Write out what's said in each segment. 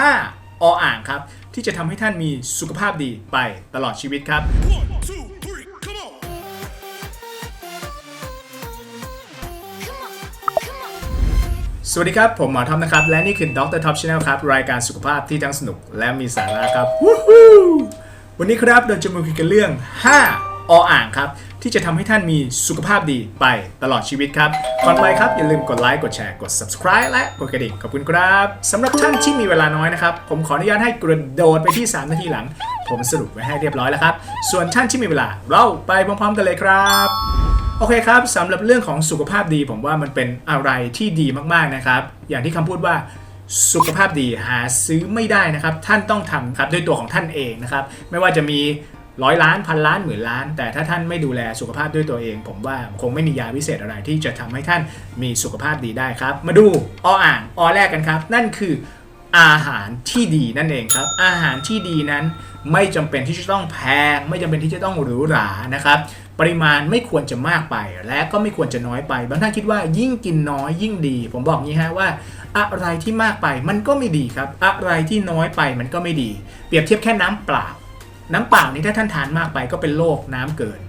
5 ออ่างครับ ที่จะทำให้ท่านมีสุขภาพดีไปตลอดชีวิตครับ One, two, three, come on! Come on, สวัสดีครับ ผมหมอท็อปนะครับ และนี่คือดรท็อปชาแนลครับ รายการสุขภาพที่ทั้งสนุกและมีสาระครับวู้ฮู้วันนี้ครับเราจะมาคุยกันเรื่อง 5 ออ่างครับ ที่จะทำให้ท่านมีสุขภาพดีไปตลอดชีวิตครับ ก่อนไปครับอย่าลืมกดไลค์กดแชร์กด subscribe และกดกระดิ่งขอบคุณครับสำหรับท่านที่มีเวลาน้อยนะครับ ผมขออนุญาตให้กระโดดไปที่ 3 นาทีหลัง ผมสรุปไว้ให้เรียบร้อยแล้วครับ ส่วนท่านที่มีเวลาเราไปพร้อมๆกันเลยครับโอเคครับสำหรับเรื่องของสุขภาพดี ผมว่ามันเป็นอะไรที่ดีมากๆนะครับ อย่างที่คำพูดว่าสุขภาพดีหาซื้อไม่ได้นะครับ ท่านต้องทำครับด้วยตัวของท่านเองนะครับ ไม่ว่าจะมี ร้อยล้านพันล้านหมื่นล้าน แต่ถ้าท่านไม่ดูแลสุขภาพด้วยตัวเอง ผมว่าคงไม่มียาวิเศษอะไรที่จะทำให้ท่านมีสุขภาพดีได้ครับ มาดูออ่างอแรกกันครับ นั่นคืออาหารที่ดีนั่นเองครับ อาหารที่ดีนั้นไม่จำเป็นที่จะต้องแพง ไม่จำเป็นที่จะต้องหรูหรานะครับปริมาณไม่ควรจะมากไป และก็ไม่ควรจะน้อยไป บางท่านคิดว่ายิ่งกินน้อยยิ่งดี ผมบอกงี้ฮะว่า อะไรที่มากไปมันก็ไม่ดีครับ อะไรที่น้อยไปมันก็ไม่ดี เปรียบเทียบแค่น้ำเปล่า น้ำเปล่านี้ถ้าท่านทานมากไปก็เป็นโรคน้ำเกิน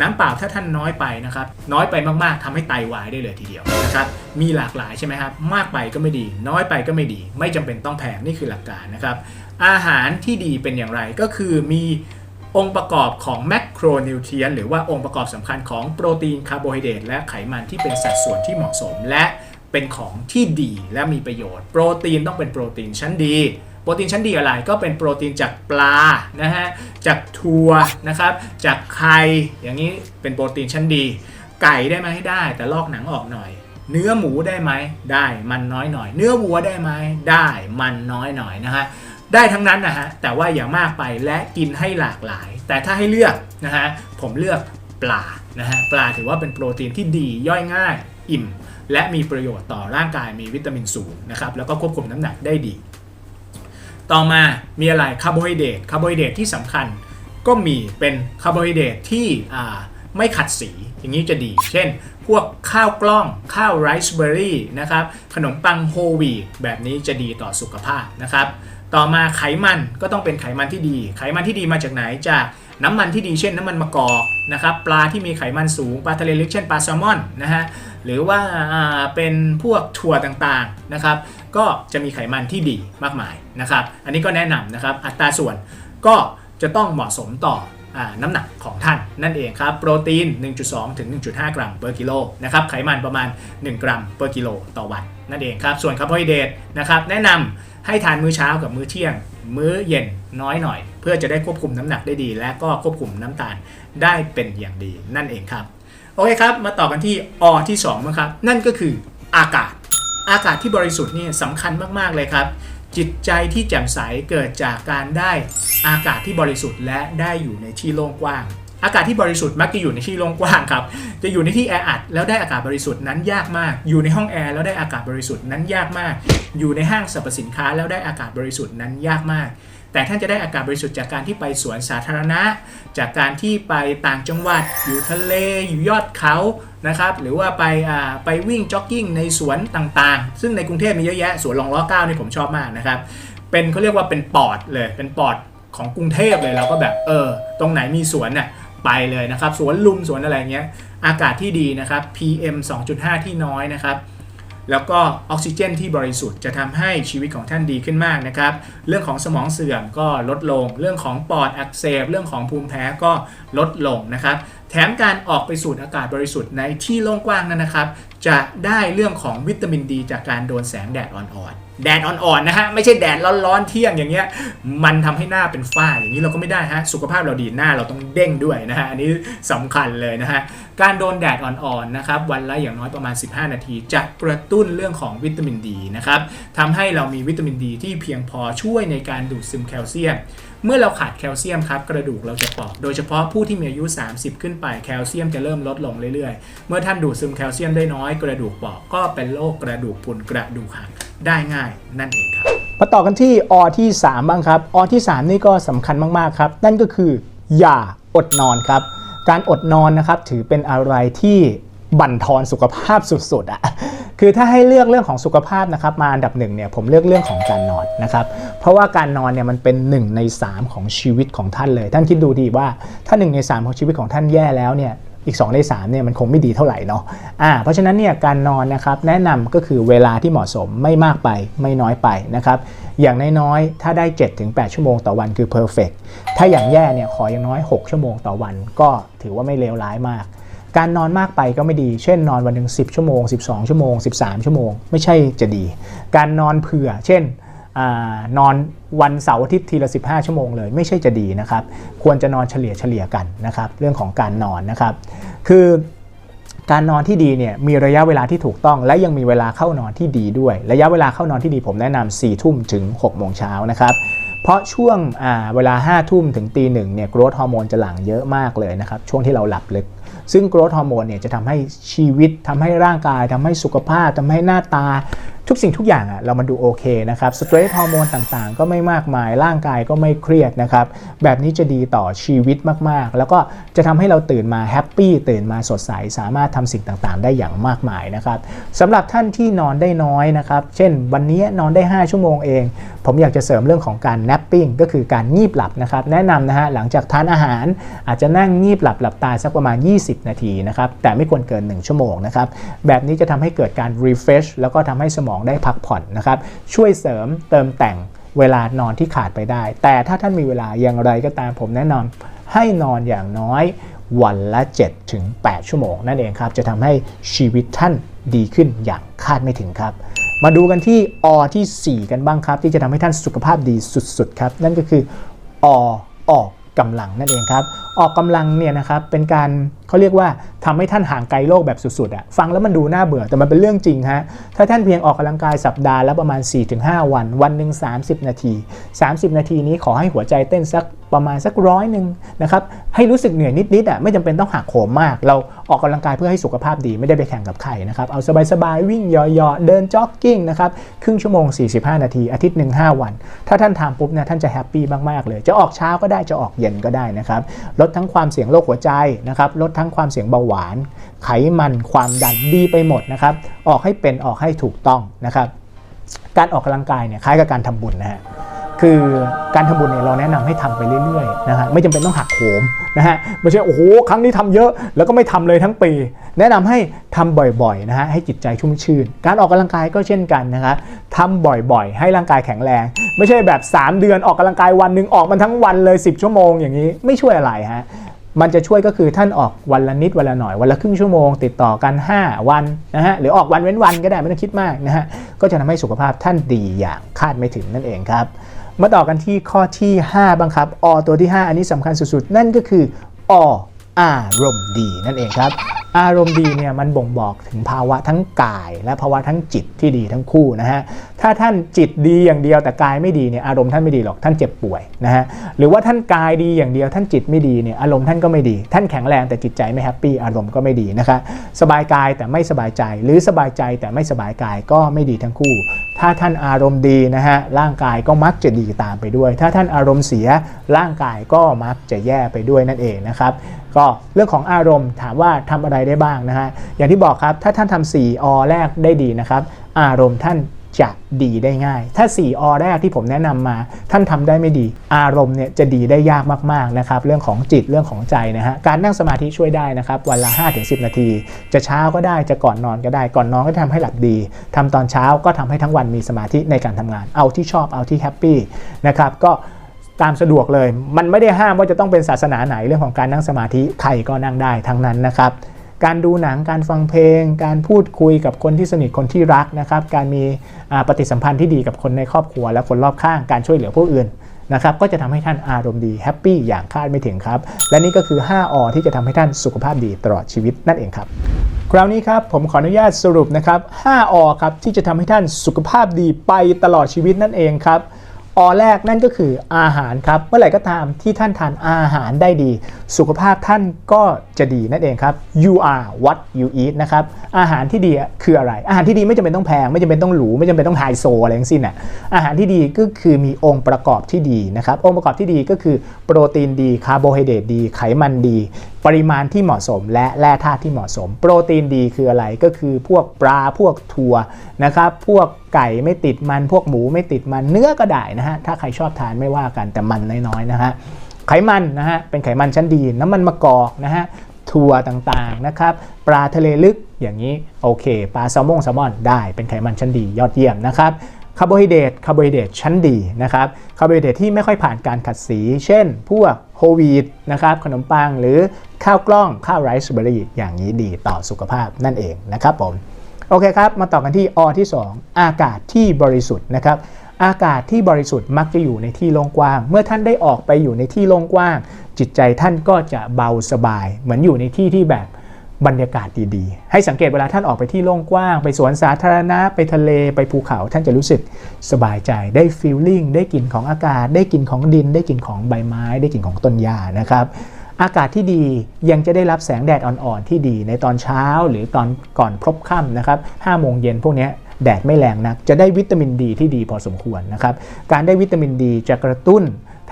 น้ำเปล่าถ้าท่านน้อยไปนะครับน้อยไปมากๆทำให้ไตวายได้เลยทีเดียวนะครับมีหลากหลายใช่ไหมครับมากไปก็ไม่ดี น้อยไปก็ไม่ดี ไม่จำเป็นต้องแพงนี่คือหลักการนะครับอาหารที่ดีเป็นอย่างไรก็คือมีองค์ประกอบของแมคโรนิวเทรียนหรือว่าองค์ประกอบสำคัญของโปรตีนคาร์โบไฮเดรตและไขมันที่เป็นสัดส่วนที่เหมาะสม และเป็นของที่ดีและมีประโยชน์ โปรตีนต้องเป็นโปรตีนชั้นดี โปรตีนชั้นดีอะไรก็เป็นโปรตีนจากปลานะฮะจากถั่วนะครับจากไข่อย่างนี้เป็นโปรตีนชั้นดี ไก่ได้ไหมได้ แต่ลอกหนังออกหน่อย เนื้อหมูได้ไหมได้มันน้อยหน่อย เนื้อวัวได้ไหมได้มันน้อยหน่อยนะฮะได้ทั้งนั้นนะฮะแต่ว่าอย่ามากไปและกินให้หลากหลาย แต่ถ้าให้เลือกนะฮะผมเลือกปลานะฮะปลาถือว่าเป็นโปรตีนที่ดีย่อยง่ายอิ่ม และมีประโยชน์ต่อร่างกายมีวิตามินสูงนะครับแล้วก็ควบคุมน้ำหนักได้ดี ต่อมามีอะไรคาร์โบไฮเดรตคาร์โบไฮเดรตที่สำคัญก็มีเป็นคาร์โบไฮเดรตที่ไม่ขัดสีอย่างนี้จะดี เช่น พวกข้าวกล้องข้าวไรซ์เบอร์รี่นะครับขนมปังโฮวีแบบนี้จะดีต่อสุขภาพนะครับต่อมาไขมันก็ต้องเป็นไขมันที่ดี ไขมันที่ดีมาจากไหนจากน้ำมันที่ดีเช่นน้ำมันมะกอกนะครับปลาที่มีไขมันสูงปลาทะเลเล็กเช่นปลาแซลมอนนะฮะ หรือว่าเป็นพวกถั่วต่างๆนะครับ ก็จะมีไขมันที่ดีมากมายนะครับ อันนี้ก็แนะนำนะครับอัตราส่วนก็จะต้องเหมาะสมต่ออน้ำหนักของท่านนั่นเองครับ โปรตีน 1.2 ถึง 1.5 กรัม per กิโลนะครับไขมันประมาณ 1 กรัม per กิโลต่อวันนั่นเองครับ ส่วนคาร์โบไฮเดรตนะครับแนะนำให้ทานมื้อเช้ากับมื้อเที่ยง มื้อเย็นน้อยหน่อย เพื่อจะได้ควบคุมน้ำหนักได้ดี และก็ควบคุมน้ำตาลได้เป็นอย่างดีนั่นเองครับ โอเคครับ มาต่อกันที่อที่2นะครับ นั่นก็คืออากาศ อากาศที่บริสุทธิ์นี่สำคัญมาก ๆ เลยครับ จิตใจที่แจ่มใสเกิดจากการได้อากาศที่บริสุทธิ์และได้อยู่ในที่โล่งกว้าง อากาศที่บริสุทธิ์มักจะอยู่ในที่โล่งกว้างครับ จะอยู่ในที่แออัดแล้วได้อากาศบริสุทธิ์นั้นยากมาก อยู่ในห้องแอร์แล้วได้อากาศบริสุทธิ์นั้นยากมาก อยู่ในห้างสรรพสินค้าแล้วได้อากาศบริสุทธิ์นั้นยากมาก แต่ท่านจะได้อากาศบริสุทธิ์จากการที่ไปสวนสาธารณะ จากการที่ไปต่างจังหวัด อยู่ทะเล อยู่ยอดเขานะครับ หรือว่าไปไปวิ่งจ็อกกิ้งในสวนต่างๆ ซึ่งในกรุงเทพมีเยอะแยะ สวนรองล้อเก้านี่ผมชอบมากนะครับ เป็นเขาเรียกว่าเป็นปอดเลย เป็นปอดของกรุงเทพเลยเราก็แบบเออ ตรงไหนมีสวนน่ะไปเลยนะครับ สวนลุมสวนอะไรเงี้ย อากาศที่ดีนะครับ PM 2.5 ที่น้อยนะครับ แล้วก็ออกซิเจนที่บริสุทธิ์จะทำให้ชีวิตของท่านดีขึ้นมากนะครับ เรื่องของสมองเสื่อมก็ลดลง เรื่องของปอดอักเสบ เรื่องของภูมิแพ้ก็ลดลงนะครับ แถมการออกไปสูดอากาศบริสุทธิ์ในที่โล่งกว้างนั้นนะครับ จะได้เรื่องของวิตามินดี จากการโดนแสงแดดอ่อนๆ แดดอ่อนๆนะฮะ ไม่ใช่แดดร้อนๆเที่ยงอย่างเงี้ย มันทำให้หน้าเป็นฝ้าอย่างนี้เราก็ไม่ได้ฮะ สุขภาพเราดีหน้าเราต้องเด้งด้วยนะฮะ อันนี้สำคัญเลยนะฮะ การโดนแดดอ่อนๆนะครับวันละอย่างน้อยประมาณ 15 นาที จะกระตุ้นเรื่องของวิตามินดีนะครับทำให้เรามีวิตามินดีที่เพียงพอช่วยในการดูดซึมแคลเซียม เมื่อเราขาดแคลเซียมครับกระดูกเราจะเปราะโดยเฉพาะผู้ที่มีอายุ 30 ขึ้นไปแคลเซียมจะเริ่มลดลงเรื่อยๆ เมื่อท่านดูดซึมแคลเซียมได้น้อยกระดูกเปราะก็เป็นโรคกระดูกพรุนกระดูกหักได้ง่ายนั่นเองครับมาต่อกันที่อที่ 3 บ้างครับอที่ 3 นี่ก็สำคัญมากๆครับนั่นก็คืออย่าอดนอนครับ การอดนอนนะครับถือเป็นอะไรที่บั่นทอนสุขภาพสุดๆอะคือถ้าให้เลือกเรื่องของสุขภาพนะครับมาอันดับหนึ่งเนี่ยผมเลือกเรื่องของการนอนนะครับเพราะว่าการนอนเนี่ยมันเป็นหนึ่งในสามของชีวิตของท่านเลย ท่านคิดดูดีว่าถ้าหนึ่งในสามของชีวิตของท่านแย่แล้วเนี่ย อีก 2 ใน3เนี่ยมันคงไม่ดีเท่าไหร่เนาะอ่าเพราะฉะนั้นเนี่ยการนอนนะครับแนะนำก็คือเวลาที่เหมาะสมไม่มากไปไม่น้อยไปนะครับอย่างน้อยๆถ้าได้ 7-8 ชั่วโมงต่อวันคือ perfect ถ้าอย่างแย่เนี่ยขออย่างน้อย 6 ชั่วโมงต่อวัน ก็ถือว่าไม่เลวร้ายมากการนอนมากไปก็ไม่ดี เช่นนอนวันหนึ่ง10 ชั่วโมง 12 ชั่วโมง 13 ชั่วโมง ไม่ใช่จะดี การนอนเผื่อ เช่น นอนวันเสาร์อาทิตย์ทีละ 15 ชั่วโมงเลย ไม่ใช่จะดีนะครับ ควรจะนอนเฉลี่ยเฉลี่ยกันนะครับ เรื่องของการนอนนะครับ คือการนอนที่ดีเนี่ยมีระยะเวลาที่ถูกต้อง และยังมีเวลาเข้านอนที่ดีด้วย ระยะเวลาเข้านอนที่ดีผมแนะนำ4ทุ่มถึง6โมงเช้านะครับเพราะช่วงเวลา5ทุ่มถึงตีหนึ่งเนี่ยกรทฮอร์โมนจะหลั่งเยอะมากเลยนะครับ ช่วงที่เราหลับลึก ซึ่งกรทฮอร์โมนเนี่ยจะทำให้ชีวิตทำให้ร่างกายทำให้สุขภาพทำให้หน้าตา ทุกสิ่งทุกอย่างอะเรามันดูโอเคนะครับสเตรสฮอร์โมนต่างๆ ก็ไม่มากมายร่างกายก็ไม่เครียดนะครับแบบนี้จะดีต่อชีวิตมากๆ แล้วก็จะทำให้เราตื่นมาแฮปปี้ตื่นมาสดใสสามารถทำสิ่งต่างๆ ได้อย่างมากมายนะครับสำหรับท่านที่นอนได้น้อยนะครับเช่นวันนี้นอนได้ 5 ชั่วโมงเอง ผมอยากจะเสริมเรื่องของการ napping ก็คือการงีบหลับนะครับแนะนำนะฮะหลังจากทานอาหารอาจจะนั่งงีบหลับหลับตาสักประมาณ 20 นาทีนะครับแต่ไม่ควรเกิน 1 ชั่วโมงนะครับแบบนี้จะทำให้เกิดการ refresh แล้วก็ทำให้สมองได้พักผ่อนนะครับ ช่วยเสริมเติมแต่งเวลานอนที่ขาดไปได้ แต่ถ้าท่านมีเวลาอย่างไรก็ตามผมแนะนำให้นอนอย่างน้อยวันละ7ถึง8ชั่วโมง นั่นเองครับ จะทำให้ชีวิตท่านดีขึ้นอย่างคาดไม่ถึงครับ มาดูกันที่อที่ 4 กันบ้างครับ ที่จะทำให้ท่านสุขภาพดีสุดๆครับ นั่นก็คืออออกกำลังนั่นเองครับ ออกกำลังเนี่ยนะครับเป็นการ เขาเรียกว่าทำให้ท่านห่างไกลโลกแบบสุดๆอะฟังแล้วมันดูน่าเบื่อแต่มันเป็นเรื่องจริงฮะถ้าท่านเพียงออกกำลังกายสัปดาห์ละประมาณ 4-5 วัน วันหนึ่ง30 นาที 30 นาทีนี้ขอให้หัวใจเต้นสักประมาณสักร้อยหนึ่งนะครับให้รู้สึกเหนื่อยนิดๆอะไม่จำเป็นต้องหักโหมมาก เราออกกำลังกายเพื่อให้สุขภาพดีไม่ได้ไปแข่งกับใครนะครับเอาสบายๆวิ่งเหยๆเดินจ็อกกิ้งนะครับครึ่งชั่วโมง 45 นาที อาทิตย์หนึ่ง5วัน ถ้าท่านทำปุ๊บเนี่ยท่านจะแฮปปี้มากๆเลย จะออกเช้าก็ได้จะออกเย็นก็ได้นะครับลดทั้งความเสี่ยงโรคหัวใจนะครับลดทั้ง้งความเสี่ยงเบาหวาน ไขมันความดันดีไปหมดนะครับออกให้เป็นออกให้ถูกต้องนะครับ การออกกำลังกายเนี่ยคล้ายกับการทำบุญนะฮะคือการทำบุญเนี่ยเราแนะนำให้ทำไปเรื่อยๆนะฮะไม่จำเป็นต้องหักโหมนะฮะไม่ใช่โอ้โหครั้งนี้ทำเยอะแล้วก็ไม่ทำเลยทั้งปี แนะนำให้ทำบ่อยๆนะฮะให้จิตใจชุ่มชื่น การออกกำลังกายก็เช่นกันนะครับทำบ่อยๆ ให้ร่างกายแข็งแรง ไม่ใช่แบบ 3 เดือนออกกำลังกายวันหนึ่งออกมันทั้งวันเลย 10 ชั่วโมงอย่างนี้ไม่ช่วยอะไรฮะ มันจะช่วยก็คือท่านออกวันละนิดวันละหน่อยวันละครึ่งชั่วโมง ติดต่อกัน 5 วันนะฮะหรือออกวันเว้นวันก็ได้ไม่ต้องคิดมากนะฮะก็จะทำให้สุขภาพท่านดีอย่างคาดไม่ถึงนั่นเองครับ มาต่อกันที่ข้อที่ 5บ้างครับอตัวที่ 5 อันนี้สำคัญสุดๆ นั่นก็คือออารมณ์ดีนั่นเองครับ อารมณ์ดีเนี่ยมันบ่งบอกถึงภาวะทั้งกาย และภาวะทั้งจิตที่ดีทั้งคู่นะฮะถ้าท่านจิตดีอย่างเดียวแต่กายไม่ดีเนี่ยอารมณ์ท่านไม่ดีหรอกท่านเจ็บป่วยนะฮะหรือว่าท่านกายดีอย่างเดียวท่านจิตไม่ดีเนี่ยอารมณ์ท่านก็ไม่ดี ท่านแข็งแรงแต่จิตใจไม่แฮปปี้อารมณ์ก็ไม่ดีนะคะสบายกายแต่ไม่สบายใจ หรือสบายใจแต่ไม่สบายกายก็ไม่ดีทั้งคู่ ถ้าท่านอารมณ์ดีนะฮะร่างกายก็มักจะดีตามไปด้วย ถ้าท่านอารมณ์เสียร่างกายก็มักจะแย่ไปด้วยนั่นเองนะครับ ก็เรื่องของอารมณ์ถามว่าทำอะไรได้บ้างนะฮะอย่างที่บอกครับถ้าท่านทำ4อแรกได้ดีนะครับ อารมณ์ท่านจะดีได้ง่าย ถ้า 4 อแรกที่ผมแนะนำมา ท่านทำได้ไม่ดี อารมณ์เนี่ยจะดีได้ยากมากๆนะครับ เรื่องของจิตเรื่องของใจนะฮะ การนั่งสมาธิช่วยได้นะครับ วันละ 5-10 นาที จะเช้าก็ได้ จะก่อนนอนก็ได้ ก่อนนอนก็ทำให้หลับดีทำตอนเช้าก็ทำให้ทั้งวันมีสมาธิในการทำงาน เอาที่ชอบ เอาที่แฮปปี้นะครับ ก็ ตามสะดวกเลย มันไม่ได้ห้ามว่าจะต้องเป็นศาสนาไหนเรื่องของการนั่งสมาธิใครก็นั่งได้ทั้งนั้นนะครับ การดูหนังการฟังเพลง การพูดคุยกับคนที่สนิทคนที่รักนะครับ การมีปฏิสัมพันธ์ที่ดีกับคนในครอบครัว และคนรอบข้างการช่วยเหลือผู้อื่นนะครับก็จะทำให้ท่านอารมณ์ดีแฮปปี้อย่างคาดไม่ถึงครับ และนี่ก็คือ 5อที่จะทำให้ท่านสุขภาพดีตลอดชีวิตนั่นเองครับ คราวนี้ครับผมขออนุญาตสรุปนะครับ5อครับที่จะทำให้ท่านสุขภาพดีไปตลอดชีวิตนั่นเองครับ อแรกนั่นก็คืออาหารครับ เมื่อไหร่ก็ตามที่ท่านทานอาหารได้ดี สุขภาพท่านก็จะดีนั่นเองครับ you are what you eat นะครับอาหารที่ดีคืออะไร อาหารที่ดีไม่จำเป็นต้องแพง ไม่จำเป็นต้องหรูไม่จำเป็นต้องไฮโซอะไรทั้งสิ้นอะอาหารที่ดีก็คือมีองค์ประกอบที่ดีนะครับองค์ประกอบที่ดีก็คือโปรตีนดีคาร์โบไฮเดรตดี ไขมันดี ปริมาณที่เหมาะสม และแร่ธาตุที่เหมาะสม โปรตีนดีคืออะไรก็คือพวกปลาพวกถั่วนะครับพวกไก่ไม่ติดมันพวกหมูไม่ติดมันเนื้อก็ได้นะฮะถ้าใครชอบทานไม่ว่ากันแต่มันน้อยๆนะฮะไขมันนะฮะเป็นไขมันชั้นดีน้ำมันมะกอกนะฮะถั่วต่างๆนะครับปลาทะเลลึกอย่างนี้โอเคปลาแซลมงแซลมอนได้เป็นไขมันชั้นดียอดเยี่ยมนะครับ คาร์โบไฮเดรตคาร์โบไฮเดรตชั้นดีนะครับคาร์โบไฮเดรตที่ไม่ค่อยผ่านการขัดสี เช่น พวกโฮวีตนะครับขนมปังหรือข้าวกล้องข้าวไรซ์เบอร์รี่อย่างนี้ดีต่อสุขภาพนั่นเองนะครับผมโอเคครับ มาต่อกันที่อที่ 2 อากาศที่บริสุทธิ์นะครับอากาศที่บริสุทธิ์มักจะอยู่ในที่โล่งกว้าง เมื่อท่านได้ออกไปอยู่ในที่โล่งกว้าง จิตใจท่านก็จะเบาสบาย เหมือนอยู่ในที่ที่แบบ บรรยากาศดีๆ ให้สังเกตเวลาท่านออกไปที่โล่งกว้าง ไปสวนสาธารณะ ไปทะเล ไปภูเขา ท่านจะรู้สึกสบายใจ ได้ฟีลลิ่ง ได้กลิ่นของอากาศ ได้กลิ่นของดิน ได้กลิ่นของใบไม้ ได้กลิ่นของต้นหญ้านะครับ อากาศที่ดียังจะได้รับแสงแดดอ่อนๆที่ดีในตอนเช้าหรือตอนก่อนพลบค่ำนะครับ5โมงเย็นพวกเนี้ยแดดไม่แรงนัก จะได้วิตามินดีที่ดีพอสมควรนะครับ การได้วิตามินดีจะกระตุ้น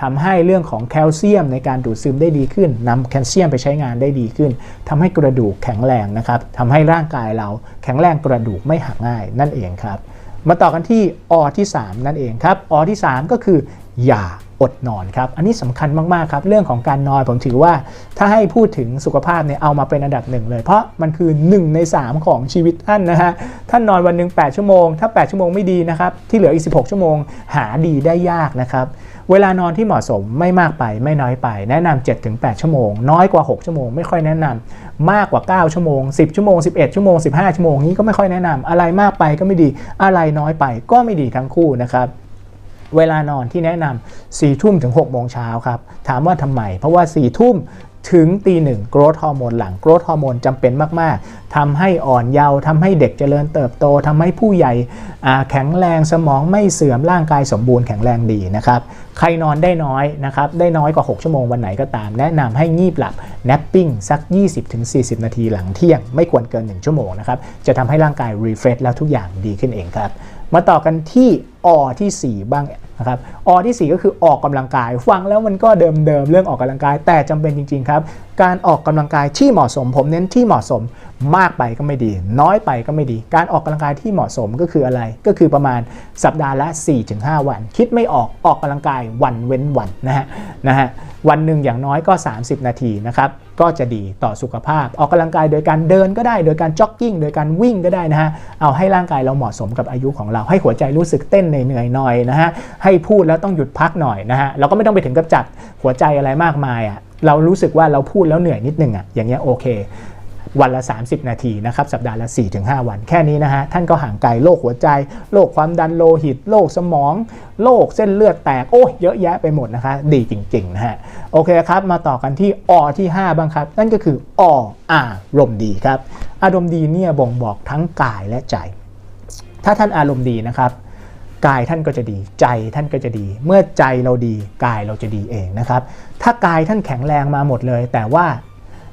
ทำให้เรื่องของแคลเซียมในการดูดซึมได้ดีขึ้นนำแคลเซียมไปใช้งานได้ดีขึ้นทำให้กระดูกแข็งแรงนะครับทำให้ร่างกายเราแข็งแรงกระดูกไม่หักง่ายนั่นเองครับ มาต่อกันที่อที่ 3 นั่นเองครับอที่ 3 ก็คือ ยา อดนอนครับ อันนี้สำคัญมากๆครับเรื่องของการนอนผมถือว่า ถ้าให้พูดถึงสุขภาพเนี่ยเอามาเป็นอันดับหนึ่งเลย เพราะมันคือ 1 ใน 3 ของชีวิตท่านนะฮะท่านนอนวันหนึ่ง8 ชั่วโมง ถ้า 8 ชั่วโมงไม่ดีนะครับที่เหลืออีก 16 ชั่วโมงหาดีได้ยากนะครับเวลานอนที่เหมาะสมไม่มากไปไม่น้อยไป แนะนำ7-8 ชั่วโมง น้อยกว่า 6 ชั่วโมง ไม่ค่อยแนะนำมากกว่า 9 ชั่วโมง 10 ชั่วโมง 11 ชั่วโมง 15 ชั่วโมงนี้ก็ไม่ค่อยแนะนำอะไรมากไปก็ไม่ดีอะไรน้อยไปก็ไม่ดีทั้งคู่นะครับ เวลานอนที่แนะนำ4ทุ่มถึง6โมงเช้าครับ ถามว่าทำไม เพราะว่า4ทุ่มถึงตีหนึ่งโกรทฮอร์โมนหลังโกรทฮอร์โมนจำเป็นมาก ๆ ทำให้อ่อนเยาว์ทำให้เด็กเจริญเติบโตทำให้ผู้ใหญ่แข็งแรงสมองไม่เสื่อมร่างกายสมบูรณ์แข็งแรงดีนะครับ ใครนอนได้น้อยนะครับ ได้น้อยกว่า 6 ชั่วโมงวันไหนก็ตาม แนะนำให้งีบหลับ napping สัก 20-40 นาทีหลังเที่ยง ไม่ควรเกิน 1 ชั่วโมงนะครับ จะทำให้ร่างกาย refresh แล้วทุกอย่างดีขึ้นเองครับ มาต่อกันที่ อที่ 4 บ้างนะครับอที่ 4 ก็คือออกกำลังกาย ฟังแล้วมันก็เดิมๆเรื่องออกกำลังกาย แต่จำเป็นจริง ๆ ครับ การออกกำลังกายที่เหมาะสม ผมเน้นที่เหมาะสมมากไปก็ไม่ดี น้อยไปก็ไม่ดี การออกกำลังกายที่เหมาะสมก็คืออะไร ก็คือประมาณสัปดาห์ละ 4-5 วัน คิดไม่ออกออกกำลังกายวันเว้นวันนะฮะนะฮะวันหนึ่งอย่างน้อยก็ 30 นาทีนะครับก็จะดีต่อสุขภาพ ออกกำลังกายโดยการเดินก็ได้ โดยการจ็อกกิ้งโดยการวิ่งก็ได้นะฮะเอาให้ร่างกายเราเหมาะสมกับอายุของเราให้หัวใจรู้สึกเต้นเหนื่อยๆหน่อยนะฮะให้พูดแล้วต้องหยุดพักหน่อยนะฮะเราก็ไม่ต้องไปถึงกับจัดหัวใจอะไรมากมายอะเรารู้สึกว่าเราพูดแล้วเหนื่อยนิดนึงอะอย่างเงี้ยโอเค วันละ 30 นาทีนะครับสัปดาห์ละ 4-5 วัน แค่นี้นะฮะท่านก็ห่างไกลโรคหัวใจโรคความดันโลหิตโรคสมองโรคเส้นเลือดแตกโอ้ยเยอะแยะไปหมดนะคะ ดีจริงๆนะฮะโอเคครับมาต่อกันที่อที่ 5 บ้างครับ นั่นก็คือออารมณ์ดีครับ อารมณ์ดีเนี่ยบ่งบอกทั้งกายและใจ ถ้าท่านอารมณ์ดีนะครับ กายท่านก็จะดี ใจท่านก็จะดี เมื่อใจเราดีกายเราจะดีเองนะครับ ถ้ากายท่านแข็งแรงมาหมดเลย แต่ว่า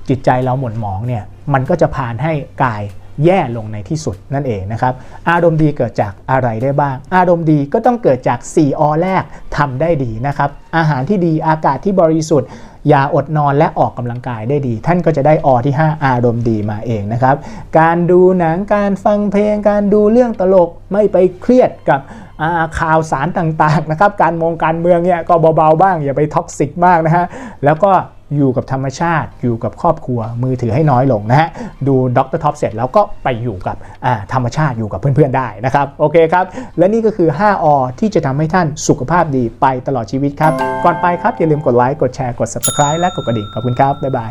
จิตใจเราหม่นหมองเนี่ยมันก็จะพานให้กายแย่ลงในที่สุดนั่นเองนะครับ อารมณ์ดีเกิดจากอะไรได้บ้าง อารมณ์ดีก็ต้องเกิดจาก 4 อแรกทำได้ดีนะครับ อาหารที่ดีอากาศที่บริสุทธิ์อย่าอดนอนและออกกำลังกายได้ดี ท่านก็จะได้อที่ 5 อารมณ์ดีมาเองนะครับ การดูหนังการฟังเพลง การดูเรื่องตลกไม่ไปเครียดกับ ข่าวสารต่างๆนะครับการมองการเมืองเนี่ยก็เบาๆบ้างอย่าไปท็อกซิกมากนะฮะแล้วก็อยู่กับธรรมชาติ อยู่กับครอบครัวมือถือให้น้อยลงนะฮะดูด็อกเตอร์ท็อปเสร็จแล้วก็ไปอยู่กับธรรมชาติอยู่กับเพื่อนๆได้นะครับโอเคครับ และนี่ก็คือ 5อที่จะทำให้ท่านสุขภาพดีไปตลอดชีวิตครับ ก่อนไปครับ อย่าลืมกดไลค์กดแชร์กด subscribe และกดกระดิ่งขอบคุณครับ บ๊ายบาย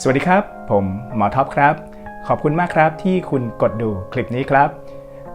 สวัสดีครับ ผมหมอท็อปครับ ขอบคุณมากครับที่คุณกดดูคลิปนี้ครับ